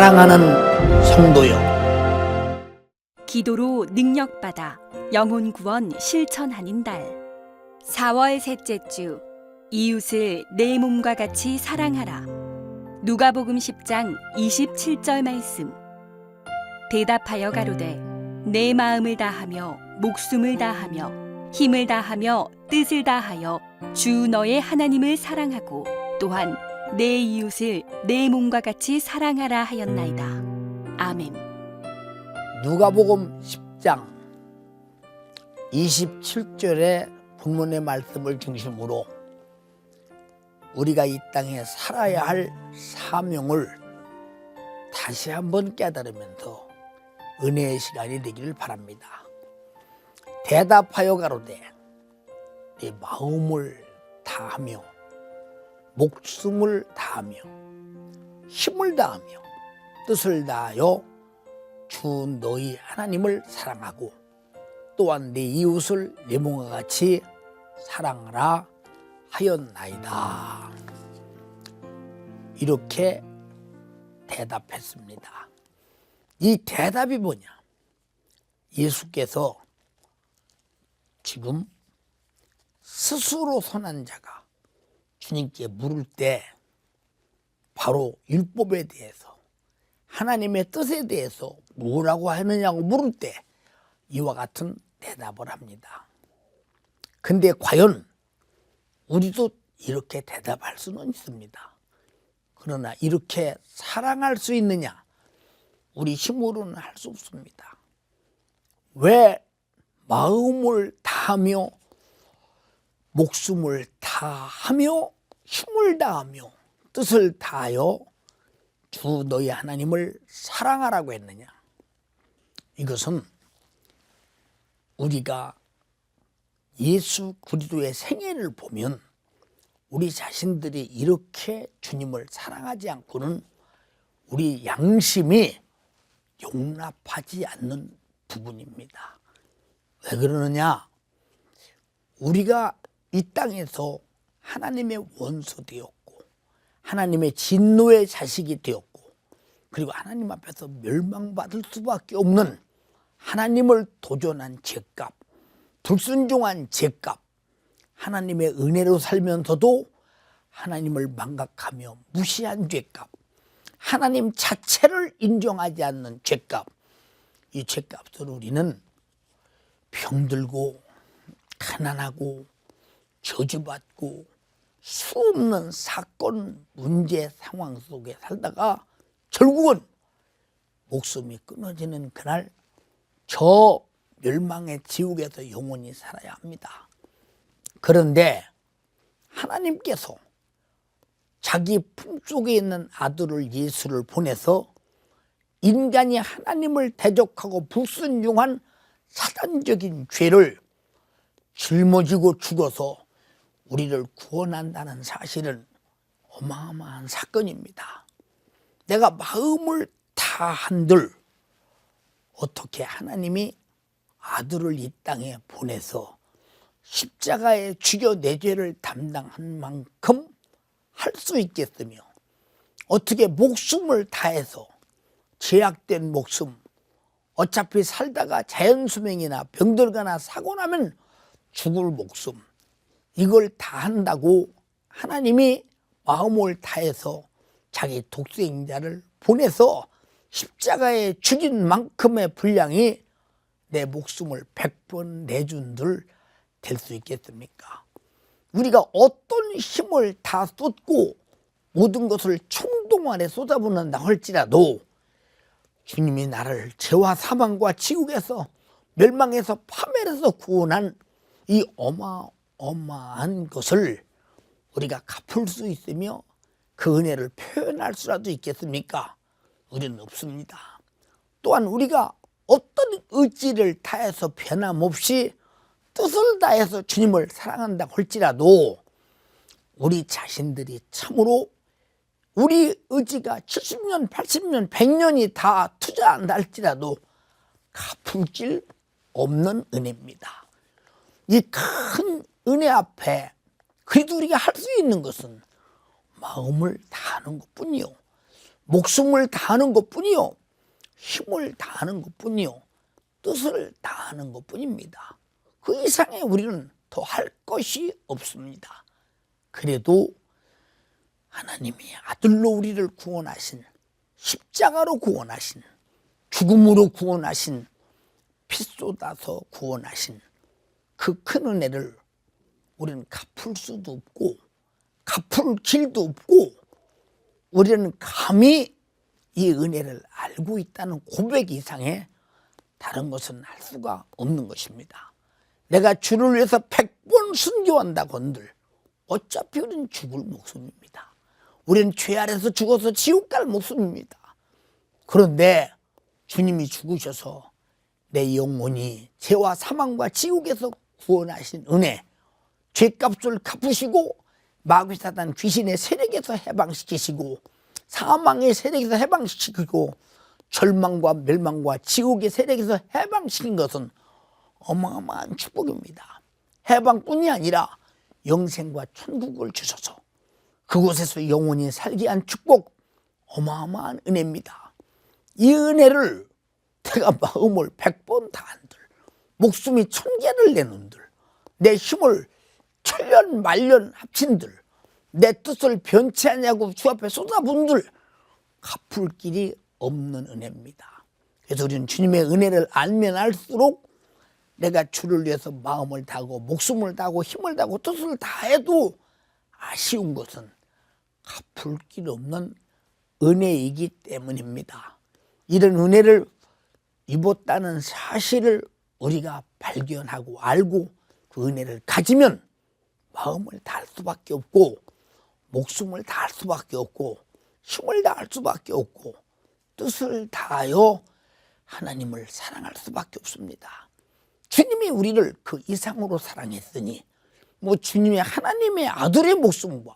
사랑하는 성도여 기도로 능력받아 영혼 구원 실천하는 달. 4월 셋째 주 이웃을 내 몸과 같이 사랑하라. 누가복음 10장 27절 말씀. 대답하여 가로되 내 마음을 다하며 목숨을 다하며 힘을 다하며 뜻을 다하여 주 너의 하나님을 사랑하고 또한 내 이웃을 내 몸과 같이 사랑하라 하였나이다. 아멘. 누가복음 10장 27절의 본문의 말씀을 중심으로 우리가 이 땅에 살아야 할 사명을 다시 한번 깨달으면서 은혜의 시간이 되기를 바랍니다. 대답하여 가로되 내 마음을 다하며 목숨을 다하며 힘을 다하며 뜻을 다하여 주 너희 하나님을 사랑하고 또한 내 이웃을 내 몸과 같이 사랑하라 하였나이다. 이렇게 대답했습니다. 이 대답이 뭐냐? 예수께서 지금 스스로 선한 자가 주님께 물을 때 바로 율법에 대해서 하나님의 뜻에 대해서 뭐라고 하느냐고 물을 때 이와 같은 대답을 합니다. 근데 과연 우리도 이렇게 대답할 수는 있습니다. 그러나 이렇게 사랑할 수 있느냐? 우리 힘으로는 할 수 없습니다. 왜 마음을 다하며 목숨을 다하며 힘을 다하며 뜻을 다하여 주 너희 하나님을 사랑하라고 했느냐? 이것은 우리가 예수 그리스도의 생애를 보면 우리 자신들이 이렇게 주님을 사랑하지 않고는 우리 양심이 용납하지 않는 부분입니다. 왜 그러느냐? 우리가 이 땅에서 하나님의 원수 되었고 하나님의 진노의 자식이 되었고 그리고 하나님 앞에서 멸망받을 수밖에 없는 하나님을 도전한 죄값, 불순종한 죄값, 하나님의 은혜로 살면서도 하나님을 망각하며 무시한 죄값, 하나님 자체를 인정하지 않는 죄값, 이 죄값을 우리는 병들고 가난하고 저주받고 수없는 사건, 문제, 상황 속에 살다가 결국은 목숨이 끊어지는 그날 저 멸망의 지옥에서 영원히 살아야 합니다. 그런데 하나님께서 자기 품속에 있는 아들을 예수를 보내서 인간이 하나님을 대적하고 불순종한 사단적인 죄를 짊어지고 죽어서 우리를 구원한다는 사실은 어마어마한 사건입니다. 내가 마음을 다한들 어떻게 하나님이 아들을 이 땅에 보내서 십자가에 죽여 내 죄를 담당한 만큼 할 수 있겠으며 어떻게 목숨을 다해서 제약된 목숨 어차피 살다가 자연수명이나 병들거나 사고 나면 죽을 목숨 이걸 다 한다고 하나님이 마음을 다해서 자기 독생자를 보내서 십자가에 죽인 만큼의 분량이 내 목숨을 백 번 내준들 될 수 있겠습니까? 우리가 어떤 힘을 다 쏟고 모든 것을 총동원해 쏟아붓는다 할지라도 주님이 나를 죄와 사망과 지옥에서 멸망에서 파멸에서 구원한 이 어마 어마한 것을 우리가 갚을 수 있으며 그 은혜를 표현할 수라도 있겠습니까? 우리는 없습니다. 또한 우리가 어떤 의지를 다해서 변함없이 뜻을 다해서 주님을 사랑한다 할지라도 우리 자신들이 참으로 우리 의지가 70년, 80년, 100년이 다 투자한다 할지라도 갚을 길 없는 은혜입니다. 이 큰 은혜 앞에 그래도 우리가 할 수 있는 것은 마음을 다하는 것 뿐이요. 목숨을 다하는 것뿐이요. 힘을 다하는 것뿐이요. 뜻을 다하는 것뿐입니다. 그 이상의 우리는 더 할 것이 없습니다. 그래도 하나님이 아들로 우리를 구원하신 십자가로 구원하신 죽음으로 구원하신 피 쏟아서 구원하신 그 큰 은혜를 우리는 갚을 수도 없고 갚을 길도 없고 우리는 감히 이 은혜를 알고 있다는 고백 이상의 다른 것은 할 수가 없는 것입니다. 내가 주를 위해서 백번 순교한다고 한들 어차피 우리는 죽을 목숨입니다. 우리는 죄 아래서 죽어서 지옥 갈 목숨입니다. 그런데 주님이 죽으셔서 내 영혼이 죄와 사망과 지옥에서 구원하신 은혜, 죄값을 갚으시고 마귀 사단 귀신의 세력에서 해방시키시고 사망의 세력에서 해방시키고 절망과 멸망과 지옥의 세력에서 해방시킨 것은 어마어마한 축복입니다. 해방뿐이 아니라 영생과 천국을 주셔서 그곳에서 영원히 살게 한 축복 어마어마한 은혜입니다. 이 은혜를 내가 마음을 백 번 다한들 목숨이 천 개를 내는들 내 힘을 천년 말년 합친들 내 뜻을 변치 않냐고 주 앞에 쏟아분들 갚을 길이 없는 은혜입니다. 그래서 우리는 주님의 은혜를 알면 알수록 내가 주를 위해서 마음을 다하고 목숨을 다하고 힘을 다하고 뜻을 다해도 아쉬운 것은 갚을 길 없는 은혜이기 때문입니다. 이런 은혜를 입었다는 사실을 우리가 발견하고 알고 그 은혜를 가지면 마음을 다할 수밖에 없고 목숨을 다할 수밖에 없고 힘을 다할 수밖에 없고 뜻을 다하여 하나님을 사랑할 수밖에 없습니다. 주님이 우리를 그 이상으로 사랑했으니 뭐 주님의 하나님의 아들의 목숨과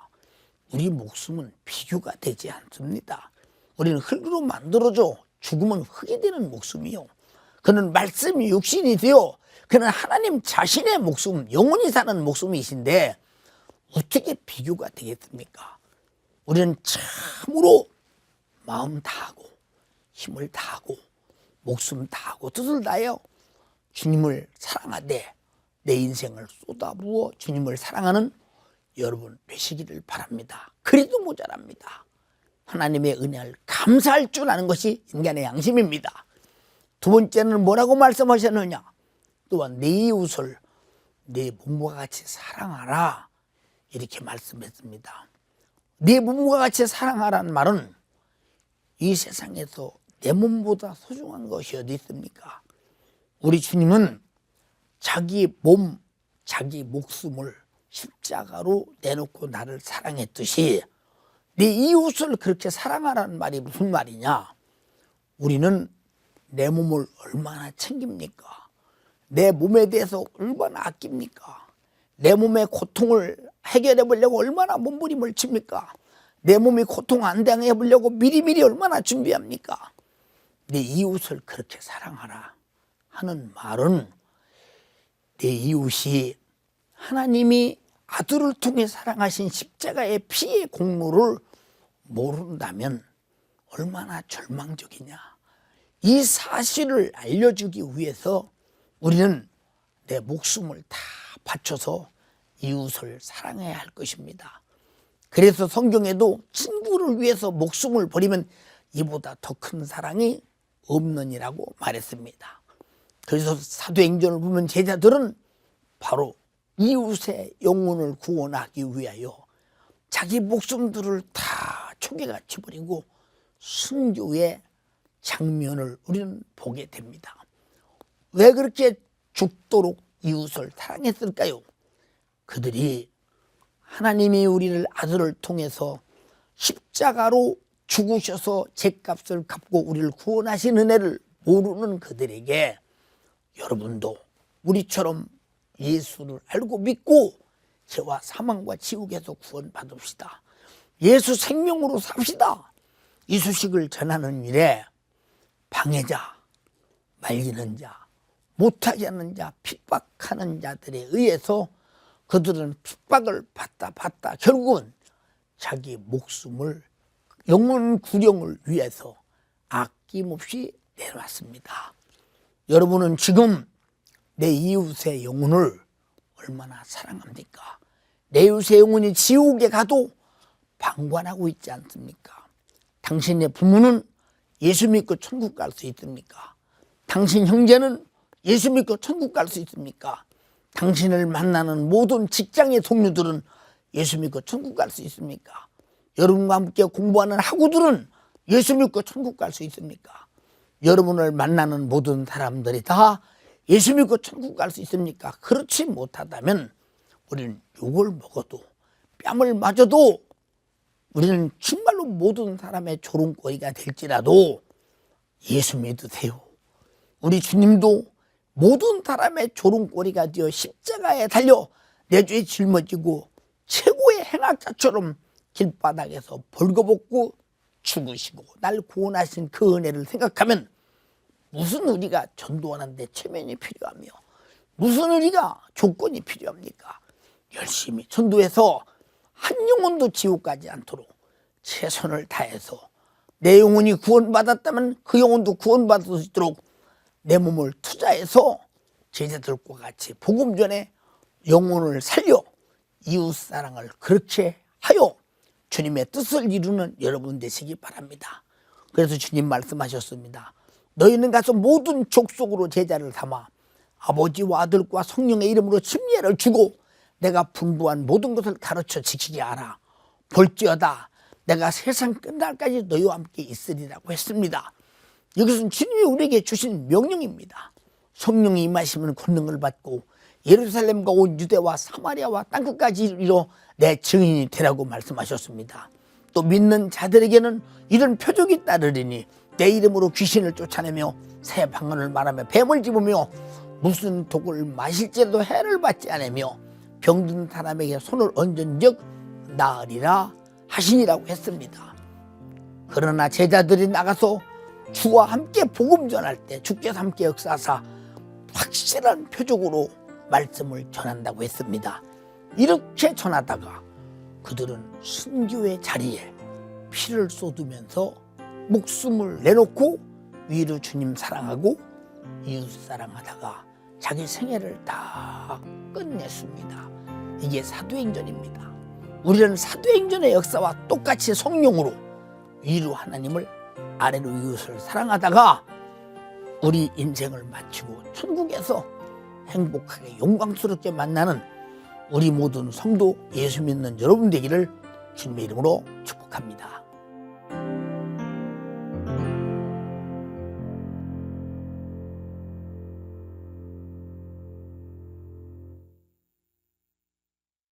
우리 목숨은 비교가 되지 않습니다. 우리는 흙으로 만들어져 죽으면 흙이 되는 목숨이요. 그는 말씀이 육신이 되어 그는 하나님 자신의 목숨, 영원히 사는 목숨이신데 어떻게 비교가 되겠습니까? 우리는 참으로 마음 다하고 힘을 다하고 목숨 다하고 뜻을 다하여 주님을 사랑하되 내 인생을 쏟아부어 주님을 사랑하는 여러분 되시기를 바랍니다. 그래도 모자랍니다. 하나님의 은혜를 감사할 줄 아는 것이 인간의 양심입니다. 두 번째는 뭐라고 말씀하셨느냐? 또한 내 이웃을 내 몸과 같이 사랑하라. 이렇게 말씀했습니다. 내 몸과 같이 사랑하라는 말은 이 세상에서 내 몸보다 소중한 것이 어디 있습니까? 우리 주님은 자기 몸, 자기 목숨을 십자가로 내놓고 나를 사랑했듯이 내 이웃을 그렇게 사랑하라는 말이 무슨 말이냐? 우리는 내 몸을 얼마나 챙깁니까? 내 몸에 대해서 얼마나 아낍니까? 내 몸의 고통을 해결해 보려고 얼마나 몸부림을 칩니까? 내 몸이 고통 안 당해 보려고 미리미리 얼마나 준비합니까? 내 이웃을 그렇게 사랑하라 하는 말은 내 이웃이 하나님이 아들을 통해 사랑하신 십자가의 피의 공로를 모른다면 얼마나 절망적이냐. 이 사실을 알려주기 위해서 우리는 내 목숨을 다 바쳐서 이웃을 사랑해야 할 것입니다. 그래서 성경에도 친구를 위해서 목숨을 버리면 이보다 더 큰 사랑이 없느니라고 말했습니다. 그래서 사도행전을 보면 제자들은 바로 이웃의 영혼을 구원하기 위하여 자기 목숨들을 다 초계같이 버리고 순교의 장면을 우리는 보게 됩니다. 왜 그렇게 죽도록 이웃을 사랑했을까요? 그들이 하나님이 우리를 아들을 통해서 십자가로 죽으셔서 죄값을 갚고 우리를 구원하신 은혜를 모르는 그들에게 여러분도 우리처럼 예수를 알고 믿고 죄와 사망과 지옥에서 구원받읍시다. 예수 생명으로 삽시다. 이 소식을 전하는 일에 방해자, 말리는 자, 못하게 하는 자, 핍박하는 자들에 의해서 그들은 핍박을 받다 받다 결국은 자기 목숨을 영혼 구령을 위해서 아낌없이 내놓았습니다. 여러분은 지금 내 이웃의 영혼을 얼마나 사랑합니까? 내 이웃의 영혼이 지옥에 가도 방관하고 있지 않습니까? 당신의 부모는 예수 믿고 천국 갈 수 있습니까? 당신 형제는 예수 믿고 천국 갈 수 있습니까? 당신을 만나는 모든 직장의 동료들은 예수 믿고 천국 갈 수 있습니까? 여러분과 함께 공부하는 학우들은 예수 믿고 천국 갈 수 있습니까? 여러분을 만나는 모든 사람들이 다 예수 믿고 천국 갈 수 있습니까? 그렇지 못하다면 우리는 욕을 먹어도 뺨을 맞아도 우리는 정말로 모든 사람의 조롱거리가 될지라도 예수 믿으세요. 우리 주님도 모든 사람의 조롱거리가 되어 십자가에 달려 내 죄에 짊어지고 최고의 행악자처럼 길바닥에서 벌거벗고 죽으시고 날 구원하신 그 은혜를 생각하면 무슨 우리가 전도하는데 체면이 필요하며 무슨 우리가 조건이 필요합니까? 열심히 전도해서 한 영혼도 지옥 가지 않도록 최선을 다해서 내 영혼이 구원받았다면 그 영혼도 구원받을 수 있도록 내 몸을 투자해서 제자들과 같이 복음 전에 영혼을 살려 이웃 사랑을 그렇게 하여 주님의 뜻을 이루는 여러분 되시기 바랍니다. 그래서 주님 말씀하셨습니다. 너희는 가서 모든 족속으로 제자를 삼아 아버지와 아들과 성령의 이름으로 침례를 주고 내가 분부한 모든 것을 가르쳐 지키게 하라. 볼지어다 내가 세상 끝날까지 너희와 함께 있으리라고 했습니다. 이것은 주님이 우리에게 주신 명령입니다. 성령이 임하시면 권능을 받고 예루살렘과 온 유대와 사마리아와 땅끝까지 이르러 내 증인이 되라고 말씀하셨습니다. 또 믿는 자들에게는 이런 표적이 따르리니 내 이름으로 귀신을 쫓아내며 새 방언을 말하며 뱀을 집으며 무슨 독을 마실지라도 해를 받지 않으며 병든 사람에게 손을 얹은즉 나으리라 하시니라고 했습니다. 그러나 제자들이 나가서 주와 함께 복음 전할 때 주께서 함께 역사하사 확실한 표적으로 말씀을 전한다고 했습니다. 이렇게 전하다가 그들은 순교의 자리에 피를 쏟으면서 목숨을 내놓고 위로 주님 사랑하고 이웃 사랑하다가 자기 생애를 다 끝냈습니다. 이게 사도행전입니다. 우리는 사도행전의 역사와 똑같이 성령으로 위로 하나님을 아래로 이웃을 사랑하다가 우리 인생을 마치고 천국에서 행복하게 영광스럽게 만나는 우리 모든 성도 예수 믿는 여러분 되기를 주님의 이름으로 축복합니다.